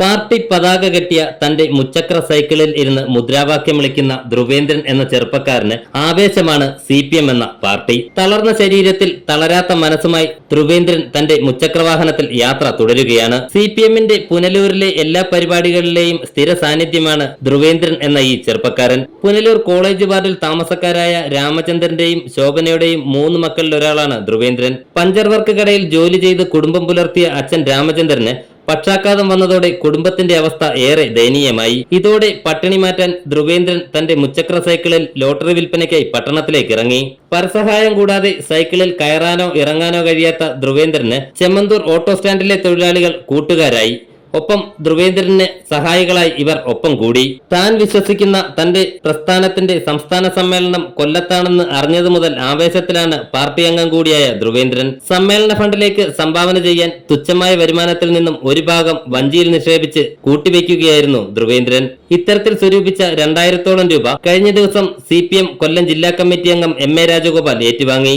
Party പതാക കെട്ടിയ തന്റെ മുച്ചക്ര സൈക്കിളിൽ ഇരുന്ന് മുദ്രാവാക്യം വിളിക്കുന്ന ധ്രുവേന്ദ്രൻ എന്ന ചെറുപ്പക്കാരന് ആവേശമാണ് സി പി എം എന്ന പാർട്ടി. തളർന്ന ശരീരത്തിൽ തളരാത്ത മനസ്സുമായി ധ്രുവേന്ദ്രൻ തന്റെ മുച്ചക്രവാഹനത്തിൽ യാത്ര തുടരുകയാണ്. സി പി എമ്മിന്റെ പുനലൂരിലെ എല്ലാ പരിപാടികളിലെയും സ്ഥിര സാന്നിധ്യമാണ് ധ്രുവേന്ദ്രൻ എന്ന ഈ ചെറുപ്പക്കാരൻ. പുനലൂർ കോളേജ് വാർഡിൽ താമസക്കാരായ രാമചന്ദ്രന്റെയും ശോഭനയുടെയും മൂന്ന് മക്കളിൽ ഒരാളാണ് ധ്രുവേന്ദ്രൻ. പഞ്ചർ വർക്ക് കടയിൽ ജോലി ചെയ്ത് കുടുംബം പുലർത്തിയ അച്ഛൻ രാമചന്ദ്രന് പക്ഷാഘാതം വന്നതോടെ കുടുംബത്തിന്റെ അവസ്ഥ ഏറെ ദയനീയമായി. ഇതോടെ പട്ടിണി മാറ്റാൻ ധ്രുവേന്ദ്രൻ തന്റെ മുച്ചക്ര സൈക്കിളിൽ ലോട്ടറി വിൽപ്പനയ്ക്കായി പട്ടണത്തിലേക്ക് ഇറങ്ങി. പരസഹായം കൂടാതെ സൈക്കിളിൽ കയറാനോ ഇറങ്ങാനോ കഴിയാത്ത ധ്രുവേന്ദ്രന് ചെമ്മന്തൂർ ഓട്ടോ സ്റ്റാൻഡിലെ തൊഴിലാളികൾ കൂട്ടുകാരായി. ഒപ്പം ധ്രുവേന്ദ്രന് സഹായികളായി ഇവർ ഒപ്പം കൂടി. താൻ വിശ്വസിക്കുന്ന തന്റെ പ്രസ്ഥാനത്തിന്റെ സംസ്ഥാന സമ്മേളനം കൊല്ലത്താണെന്ന് അറിഞ്ഞതു മുതൽ ആവേശത്തിലാണ് പാർട്ടി അംഗം കൂടിയായ ധ്രുവേന്ദ്രൻ. സമ്മേളന ഫണ്ടിലേക്ക് സംഭാവന ചെയ്യാൻ തുച്ഛമായ വരുമാനത്തിൽ നിന്നും ഒരു ഭാഗം വഞ്ചിയിൽ നിക്ഷേപിച്ച് കൂട്ടിവെക്കുകയായിരുന്നു ധ്രുവേന്ദ്രൻ. ഇത്തരത്തിൽ സ്വരൂപിച്ച രണ്ടായിരത്തോളം രൂപ കഴിഞ്ഞ ദിവസം സി കൊല്ലം ജില്ലാ കമ്മിറ്റി അംഗം എം എ രാജഗോപാൽ ഏറ്റുവാങ്ങി.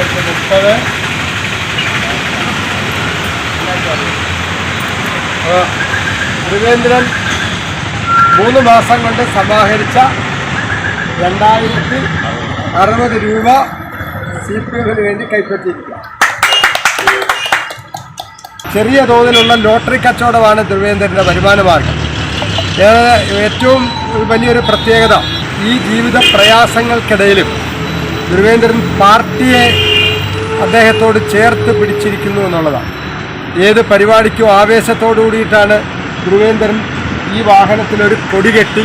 രണ്ടായിരത്തി മുപ്പത്. ത്രിവേന്ദ്രൻ മൂന്ന് മാസം കൊണ്ട് സമാഹരിച്ച രണ്ടായിരത്തി അറുപത് രൂപ സി പി എമ്മിന് വേണ്ടി കൈപ്പറ്റിയിരിക്കുക ചെറിയ തോതിലുള്ള ലോട്ടറി കച്ചവടമാണ് ത്രിവേന്ദ്രന്റെ വരുമാനമാർഗം ഏറ്റവും വലിയൊരു പ്രത്യേകത ഈ ജീവിത പ്രയാസങ്ങൾക്കിടയിലും ത്രിവേന്ദ്രൻ പാർട്ടിയെ അദ്ദേഹത്തോട് ചേർത്ത് പിടിച്ചിരിക്കുന്നു എന്നുള്ളതാണ്. ഏത് പരിപാടിക്കും ആവേശത്തോടു കൂടിയിട്ടാണ് ധ്രുവേന്ദ്രൻ ഈ വാഹനത്തിലൊരു കൊടി കെട്ടി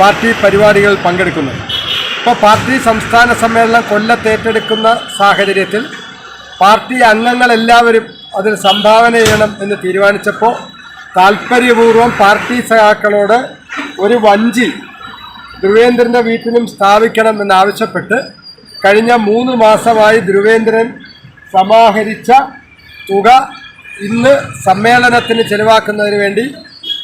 പാർട്ടി പരിപാടികൾ പങ്കെടുക്കുന്നത്. ഇപ്പോൾ പാർട്ടി സംസ്ഥാന സമ്മേളനം കൊല്ലത്തേറ്റെടുക്കുന്ന സാഹചര്യത്തിൽ പാർട്ടി അംഗങ്ങളെല്ലാവരും അതിൽ സംഭാവന ചെയ്യണം എന്ന് തീരുമാനിച്ചപ്പോൾ താല്പര്യപൂർവം പാർട്ടി സഹാക്കളോട് ഒരു വഞ്ചി ധ്രുവേന്ദ്രന്റെ വീട്ടിലും സ്ഥാപിക്കണം എന്നാവശ്യപ്പെട്ട് കഴിഞ്ഞ മൂന്ന് മാസമായി ധ്രുവേന്ദ്രൻ സമാഹരിച്ച തുക ഇന്ന് സമ്മേളനത്തിന് ചെലവാക്കുന്നതിന് വേണ്ടി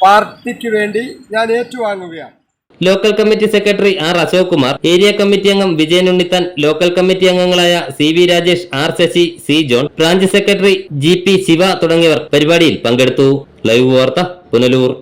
പാർട്ടിക്ക് വേണ്ടി ഞാൻ ഏറ്റുവാങ്ങുകയാണ്. Local committee secretary R Ashok Kumar area committee അംഗം വിജയൻ ഉണ്ണിത്താൻ ലോക്കൽ കമ്മിറ്റി അംഗങ്ങളായ C V Rajesh R Sasi C John branch secretary G P Siva തുടങ്ങിയവർ പരിപാടിയിൽ പങ്കെടുത്തു. ലൈവ് വാർത്ത പുനലൂർ.